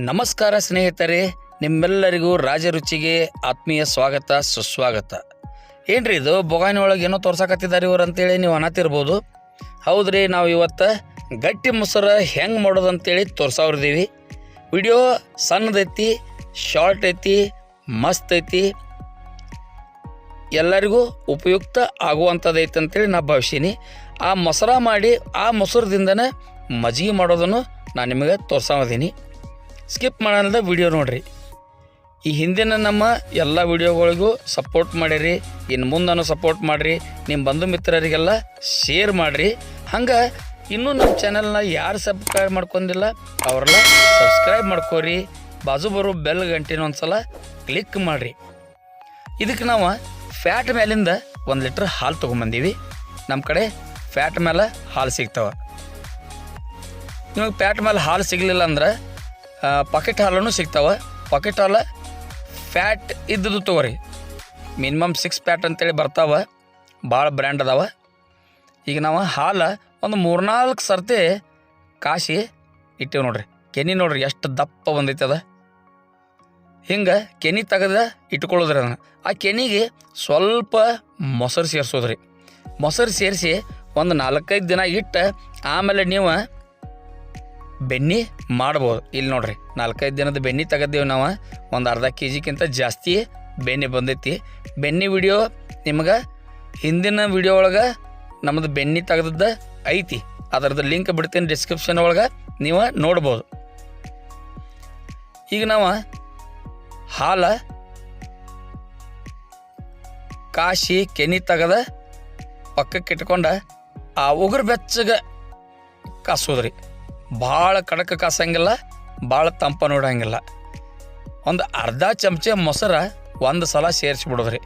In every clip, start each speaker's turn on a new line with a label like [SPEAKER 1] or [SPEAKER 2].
[SPEAKER 1] ನಮಸ್ಕಾರ ಸ್ನೇಹಿತರೆ, ನಿಮ್ಮೆಲ್ಲರಿಗೂ ರಾಜರುಚಿಗೆ ಆತ್ಮೀಯ ಸ್ವಾಗತ, ಸುಸ್ವಾಗತ. ಏನ್ರಿ ಇದು? ಬೊಗಾಯಿನ ಒಳಗೆ ಏನೋ ತೋರ್ಸಕತ್ತಿದ್ದಾರೆ ಇವ್ರು ಅಂತೇಳಿ ನೀವು ಅನ್ನತಿರ್ಬೋದು ಹೌದ್ರಿ, ನಾವು ಇವತ್ತು ಗಟ್ಟಿ ಮೊಸರ ಹೆಂಗೆ ಮಾಡೋದು ಅಂತೇಳಿ ತೋರ್ಸಾವ್ರದೀವಿ. ವಿಡಿಯೋ ಸಣ್ಣದೈತಿ ಶಾರ್ಟ್ ಐತಿ ಮಸ್ತ್ ಐತಿ ಎಲ್ಲರಿಗೂ ಉಪಯುಕ್ತ ಆಗುವಂಥದ್ದೈತೆ ಅಂತೇಳಿ ನಾ ಭಾವಿಸೀನಿ ಆ ಮೊಸರ ಮಾಡಿ ಆ ಮೊಸರದಿಂದನೇ ಮಜ್ಜಿಗೆ ಮಾಡೋದನ್ನು ನಾನು ನಿಮಗೆ ತೋರ್ಸಾಮದೀನಿ ಸ್ಕಿಪ್ ಮಾಡೋಣದ ವಿಡಿಯೋ ನೋಡ್ರಿ. ಈ ಹಿಂದಿನ ನಮ್ಮ ಎಲ್ಲ ವಿಡಿಯೋಗಳಿಗೂ ಸಪೋರ್ಟ್ ಮಾಡಿರಿ. ಇನ್ನು ಮುಂದನೂ ಸಪೋರ್ಟ್ ಮಾಡಿರಿ. ನಿಮ್ಮ ಬಂಧು ಮಿತ್ರರಿಗೆಲ್ಲ ಶೇರ್ ಮಾಡಿರಿ. ಹಂಗೆ ಇನ್ನೂ ನಮ್ಮ ಚಾನಲ್ನ ಯಾರು ಸಬ್ಸ್ಕ್ರೈಬ್ ಮಾಡ್ಕೊಂಡಿಲ್ಲ, ಅವರೆಲ್ಲ ಸಬ್ಸ್ಕ್ರೈಬ್ ಮಾಡ್ಕೋರಿ. ಬಾಜು ಬರೋ ಬೆಲ್ ಒಂದು ಸಲ ಕ್ಲಿಕ್ ಮಾಡಿರಿ. ಇದಕ್ಕೆ ನಾವು ಫ್ಯಾಟ್ ಮೇಲಿಂದ ಒಂದು ಲೀಟ್ರ್ ಹಾಲು ತೊಗೊಂಬಂದೀವಿ. ನಮ್ಮ ಕಡೆ ಫ್ಯಾಟ್ ಮೇಲೆ ಹಾಲು ಸಿಗ್ತಾವೆ. ನಿಮಗೆ ಪ್ಯಾಟ್ ಮೇಲೆ ಹಾಲು ಸಿಗಲಿಲ್ಲ ಅಂದ್ರೆ ಪಾಕೆಟ್ ಹಾಲೂ ಸಿಗ್ತಾವೆ. ಪಾಕೆಟ್ ಹಾಲು ಫ್ಯಾಟ್ ಇದ್ದದ್ದು ತೊಗೊರಿ. ಮಿನಿಮಮ್ ಸಿಕ್ಸ್ ಪ್ಯಾಟ್ ಅಂತೇಳಿ ಬರ್ತಾವೆ. ಭಾಳ ಬ್ರ್ಯಾಂಡ್ ಅದಾವೆ. ಈಗ ನಾವು ಹಾಲು ಒಂದು ಮೂರ್ನಾಲ್ಕು ಸರ್ತಿ ಕಾಸಿ ಇಟ್ಟೇವೆ ನೋಡ್ರಿ. ಕೆನಿ ನೋಡ್ರಿ ಎಷ್ಟು ದಪ್ಪ ಬಂದೈತೆ ಅದ. ಹಿಂಗೆ ಕೆನಿ ತೆಗೆದ ಇಟ್ಕೊಳ್ಳೋದ್ರಿ ಅದನ್ನು. ಆ ಕೆನಿಗೆ ಸ್ವಲ್ಪ ಮೊಸರು ಸೇರಿಸೋದ್ರಿ. ಮೊಸರು ಸೇರಿಸಿ ಒಂದು ನಾಲ್ಕೈದು ದಿನ ಇಟ್ಟು ಆಮೇಲೆ ನೀವು ಬೆಣ್ಣೆ ಮಾಡ್ಬೋದು. ಇಲ್ಲಿ ನೋಡ್ರಿ, ನಾಲ್ಕೈದು ದಿನದ ಬೆನ್ನಿ ತೆಗೆದೇವು ನಾವು. ಒಂದು ಅರ್ಧ ಕೆ ಜಿಗಿಂತ ಜಾಸ್ತಿ ಬೆನ್ನಿ ಬಂದೈತಿ. ಬೆನ್ನಿ ವಿಡಿಯೋ ನಿಮ್ಗೆ ಹಿಂದಿನ ವಿಡಿಯೋ ಒಳಗೆ ನಮ್ಮದು ಬೆನ್ನಿ ತೆಗೆದದ್ದು ಐತಿ. ಅದರದ್ದು ಲಿಂಕ್ ಬಿಡ್ತೀನಿ ಡಿಸ್ಕ್ರಿಪ್ಷನ್ ಒಳಗೆ, ನೀವು ನೋಡ್ಬೋದು. ಈಗ ನಾವು ಹಾಲು, ಕಾಶಿ, ಕೆನಿ ತೆಗೆದ ಪಕ್ಕಕ್ಕೆ ಇಟ್ಕೊಂಡು ಆ ಉಗುರು ಬೆಚ್ಚಗೆ ಕಾಸೋದ್ರಿ. ಭಾಳ ಕಡಕ ಕಾಸಂಗಿಲ್ಲ, ಭಾಳ ತಂಪ ನೋಡಂಗಿಲ್ಲ. ಒಂದು ಅರ್ಧ ಚಮಚ ಮೊಸರ ಒಂದು ಸಲ ಸೇರಿಸ್ಬಿಡೋದ್ರಿ.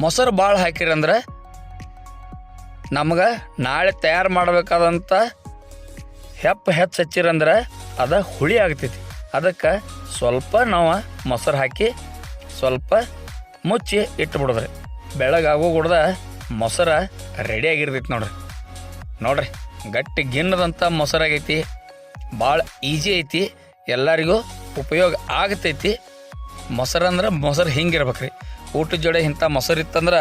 [SPEAKER 1] ಮೊಸರು ಭಾಳ ಹಾಕಿರಿ ಅಂದ್ರೆ ನಮ್ಗೆ ನಾಳೆ ತಯಾರು ಮಾಡಬೇಕಾದಂಥ ಹೆಪ್ಪ ಹೆಚ್ಚು ಹಚ್ಚಿರಂದ್ರೆ ಅದು ಹುಳಿ ಆಗ್ತೈತಿ. ಅದಕ್ಕೆ ಸ್ವಲ್ಪ ನಾವು ಮೊಸರು ಹಾಕಿ ಸ್ವಲ್ಪ ಮುಚ್ಚಿ ಇಟ್ಬಿಡೋದ್ರಿ. ಬೆಳಗಾಗೋ ಕುಡ್ದ ಮೊಸರು ರೆಡಿ ಆಗಿರ್ತೈತಿ ನೋಡ್ರಿ. ನೋಡ್ರಿ, ಗಟ್ಟಿ ಗಿನ್ನದಂಥ ಮೊಸರಾಗೈತಿ. ಭಾಳ ಈಜಿ ಐತಿ. ಎಲ್ಲರಿಗೂ ಉಪಯೋಗ ಆಗತೈತಿ. ಮೊಸರು ಅಂದ್ರೆ ಮೊಸರು ಹಿಂಗಿರ್ಬೇಕ್ರಿ. ಊಟದ ಜೋಡೆ ಇಂಥ ಮೊಸರು ಇತ್ತಂದ್ರೆ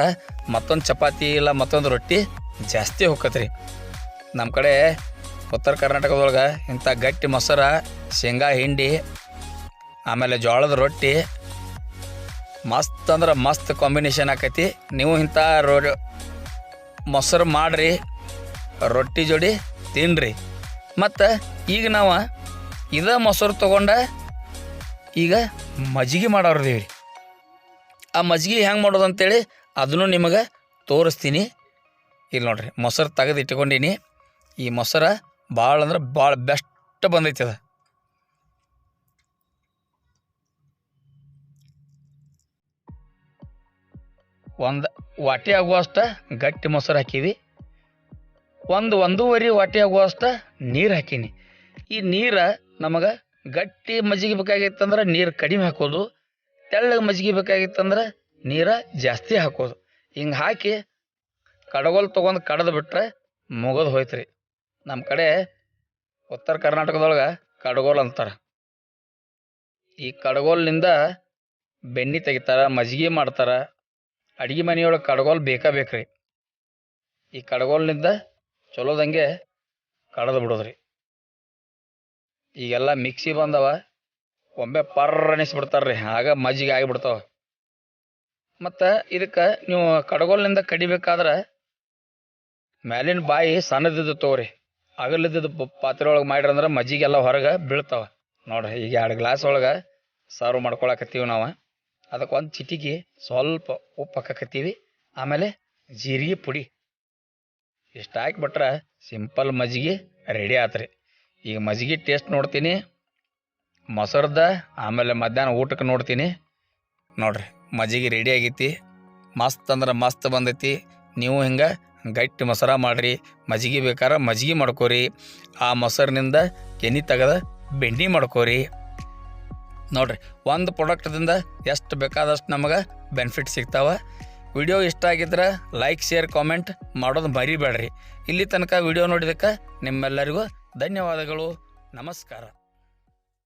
[SPEAKER 1] ಮತ್ತೊಂದು ಚಪಾತಿ ಇಲ್ಲ ಮತ್ತೊಂದು ರೊಟ್ಟಿ ಜಾಸ್ತಿ ಹೋಗತ್ರಿ ನಮ್ಮ ಕಡೆ ಉತ್ತರ ಕರ್ನಾಟಕದೊಳಗೆ ಇಂಥ ಗಟ್ಟಿ ಮೊಸರು, ಶೇಂಗಾ ಹಿಂಡಿ, ಆಮೇಲೆ ಜೋಳದ ರೊಟ್ಟಿ ಮಸ್ತ್ ಅಂದ್ರೆ ಮಸ್ತ್ ಕಾಂಬಿನೇಷನ್ ಆಕೈತಿ. ನೀವು ಇಂಥ ರೋ, ಮೊಸರು ಮಾಡಿರಿ, ರೊಟ್ಟಿ ಜೋಡಿ ತಿನ್ನಿರಿ ಮತ್ತು ಈಗ ನಾವು ಇದ ಮೊಸರು ತೊಗೊಂಡ ಈಗ ಮಜ್ಜಿಗೆ ಮಾಡೋರ್ದೀವಿ ಆ ಮಜ್ಜಿಗೆ ಹೆಂಗೆ ಮಾಡೋದು ಅಂತೇಳಿ ಅದನ್ನು ನಿಮಗೆ ತೋರಿಸ್ತೀನಿ. ಇಲ್ಲಿ ನೋಡ್ರಿ, ಮೊಸರು ತೆಗೆದು ಇಟ್ಕೊಂಡೀನಿ. ಈ ಮೊಸರು ಭಾಳ ಅಂದ್ರೆ ಭಾಳ ಬೆಸ್ಟ್ ಬಂದೈತಿ ಅದು. ಒಂದು ವಾಟಿ ಆಗುವಷ್ಟು ಗಟ್ಟಿ ಮೊಸರು ಹಾಕೀವಿ. ಒಂದು ಒಂದೂವರೆ ವಾಟಿ ಆಗುವಷ್ಟ ನೀರು ಹಾಕೀನಿ. ಈ ನೀರು ನಮಗೆ ಗಟ್ಟಿ ಮಜ್ಜಿಗೆ ಬೇಕಾಗಿತ್ತಂದ್ರೆ ನೀರು ಕಡಿಮೆ ಹಾಕೋದು, ತೆಳ್ಳಗೆ ಮಜ್ಜಿಗೆ ಬೇಕಾಗಿತ್ತಂದ್ರೆ ನೀರು ಜಾಸ್ತಿ ಹಾಕೋದು. ಹಿಂಗೆ ಹಾಕಿ ಕಡಗೋಲ್ ತೊಗೊಂಡು ಕಡದು ಬಿಟ್ರೆ ಮುಗಿದು ಹೋಯ್ತ್ರಿ. ನಮ್ಮ ಕಡೆ ಉತ್ತರ ಕರ್ನಾಟಕದೊಳಗೆ ಕಡಗೋಲ್ ಅಂತಾರೆ. ಈ ಕಡಗೋಲ್ನಿಂದ ಬೆಣ್ಣೆ ತೆಗಿತಾರೆ, ಮಜ್ಜಿಗೆ ಮಾಡ್ತಾರೆ, ಅಡುಗೆ ಮನೆಯೊಳಗೆ ಕಡಗೋಲ್ ಬೇಕಾ ಬೇಕ್ರಿ. ಈ ಕಡಗೋಲ್ನಿಂದ ಚಲೋದಂಗೆ ಕಡದು ಬಿಡೋದ್ರಿ. ಈಗೆಲ್ಲ ಮಿಕ್ಸಿ ಬಂದವ, ಒಮ್ಮೆ ಪರ್ರನಿಸ್ಬಿಡ್ತಾರ್ರಿ ಆಗ ಮಜ್ಜಿಗೆ ಆಗಿಬಿಡ್ತಾವ. ಮತ್ತು ಇದಕ್ಕೆ ನೀವು ಕಡಗೋಲ್ನಿಂದ ಕಡಿಬೇಕಾದ್ರೆ ಮ್ಯಾಲಿನ ಬಾಯಿ ಸಣ್ಣದಿದ್ದು ತಗೋರಿ. ಅಗಲಿದ್ದ ಪಾತ್ರೆ ಒಳಗೆ ಮಾಡಿರಂದ್ರೆ ಮಜ್ಜಿಗೆಲ್ಲ ಹೊರಗೆ ಬೀಳ್ತಾವ. ನೋಡ್ರಿ, ಈಗ ಎರಡು ಗ್ಲಾಸ್ ಒಳಗೆ ಸರ್ವ್ ಮಾಡ್ಕೊಳಕತ್ತೀವಿ ನಾವು. ಅದಕ್ಕೆ ಒಂದು ಚಿಟಿಕಿ ಸ್ವಲ್ಪ ಉಪ್ಪು ಹಾಕಕತ್ತೀವಿ ಆಮೇಲೆ ಜೀರಿಗೆ ಪುಡಿ. ಇಷ್ಟು ಹಾಕಿಬಿಟ್ರೆ ಸಿಂಪಲ್ ಮಜ್ಜಿಗೆ ರೆಡಿ ಆತ್ರಿ. ಈಗ ಮಜ್ಜಿಗೆ ಟೇಸ್ಟ್ ನೋಡ್ತೀನಿ. ಮೊಸರದ, ಆಮೇಲೆ ಮಧ್ಯಾಹ್ನ ಊಟಕ್ಕೆ ನೋಡ್ತೀನಿ. ನೋಡ್ರಿ, ಮಜ್ಜಿಗೆ ರೆಡಿ ಆಗೈತಿ. ಮಸ್ತ್ ಅಂದ್ರೆ ಮಸ್ತ್ ಬಂದೈತಿ. ನೀವು ಹಿಂಗೆ ಗಟ್ಟಿ ಮೊಸರ ಮಾಡಿರಿ. ಮಜ್ಜಿಗೆ ಬೇಕಾದ್ರೆ ಮಜ್ಜಿಗೆ ಮಾಡ್ಕೋರಿ. ಆ ಮೊಸರಿನಿಂದ ಕೆನಿ ತೆಗೆದ ಬೆಣ್ಣೆ ಮಾಡ್ಕೋರಿ. ನೋಡ್ರಿ, ಒಂದು ಪ್ರಾಡಕ್ಟ್ದಿಂದ ಎಷ್ಟು ಬೇಕಾದಷ್ಟು ನಮಗೆ ಬೆನಿಫಿಟ್ ಸಿಗ್ತಾವ? ವಿಡಿಯೋ ಇಷ್ಟ ಆಗಿದ್ರೆ ಲೈಕ್, ಶೇರ್, ಕಾಮೆಂಟ್ ಮಾಡೋದು ಮರಿಬೇಡ್ರಿ. ಇಲ್ಲಿ ತನಕ ವಿಡಿಯೋ ನೋಡಿದಕ್ಕೆ ನಿಮ್ಮೆಲ್ಲರಿಗೂ ಧನ್ಯವಾದಗಳು. ನಮಸ್ಕಾರ.